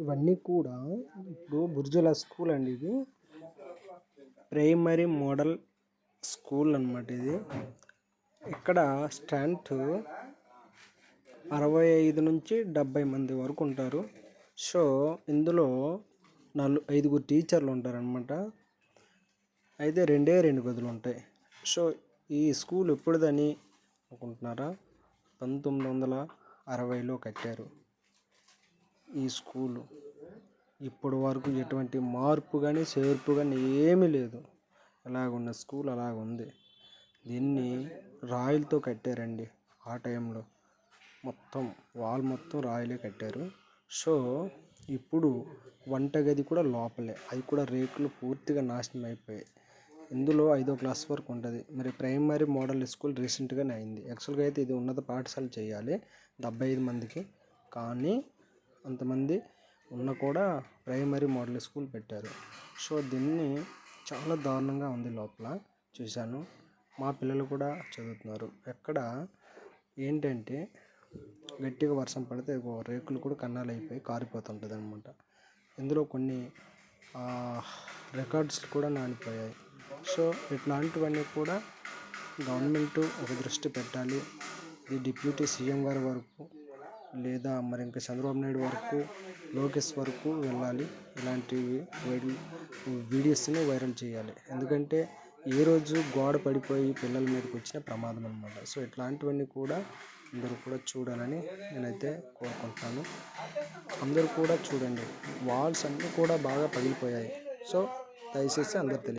ఇవన్నీ కూడా ఇప్పుడు బుర్జుల స్కూల్ అండి ఇది. ప్రైమరీ మోడల్ స్కూల్ అనమాట ఇది. ఇక్కడ స్ట్రెంత్ అరవై ఐదు నుంచి డెబ్బై మంది వరకు ఉంటారు. సో ఇందులో నలు ఐదుగురు టీచర్లు ఉంటారనమాట అయితే రెండే రెండు గదులు ఉంటాయి. సో ఈ స్కూల్ ఎప్పుడుదని అనుకుంటున్నారా? పంతొమ్మిది వందల అరవైలో కట్టారు. ఈ స్కూలు. ఇప్పటి వరకు ఎటువంటి మార్పు కానీ చేర్పు కానీ ఏమీ లేదు. అలాగున్న స్కూల్ అలాగుంది. దీన్ని రాయిలతో కట్టారండి ఆ టైంలో. మొత్తం వాల్ మొత్తం రాయిలే కట్టారు. సో ఇప్పుడు వంటగది కూడా లోపలే. అది కూడా రేకులు పూర్తిగా నాశనం అయిపోయాయి. ఇందులో ఐదో క్లాస్ వరకు ఉంటుంది. మరి ప్రైమరీ మోడల్ స్కూల్ రీసెంట్గానే అయింది. యాక్చువల్గా అయితే ఇది ఉన్నత పాఠశాల చేయాలి. డెబ్బై ఐదు మందికి. కానీ అంతమంది ఉన్న కూడా ప్రైమరీ మోడల్ స్కూల్ పెట్టారు. సో దీన్ని చాలా దారుణంగా ఉంది లోపల. చూశాను. మా పిల్లలు కూడా చదువుతున్నారు. ఎక్కడ ఏంటంటే గట్టిగా వర్షం పడితే రేకులు కూడా కన్నాలు అయిపోయి కారిపోతుంటుంది అనమాట ఇందులో కొన్ని రికార్డ్స్ కూడా నానిపోయాయి. సో ఇట్లాంటివన్నీ కూడా గవర్నమెంట్ ఒక దృష్టి పెట్టాలి. ఇది డిప్యూటీ సీఎం గారి వరకు లేదా మరి ఇంకా చంద్రబాబు నాయుడు వరకు లోకేష్ వరకు వెళ్ళాలి. ఇలాంటివి వైరల్ వీడియోస్ని వైరల్ చేయాలి. ఎందుకంటే ఏ రోజు గోడ పడిపోయి పిల్లల మీదకి వచ్చిన ప్రమాదం అనమాట సో ఇట్లాంటివన్నీ కూడా అందరూ కూడా చూడాలని నేనైతే కోరుకుంటాను. అందరూ కూడా చూడండి. వాల్స్ అన్నీ కూడా బాగా పగిలిపోయాయి. సో దయచేసి అందరు తెలియదు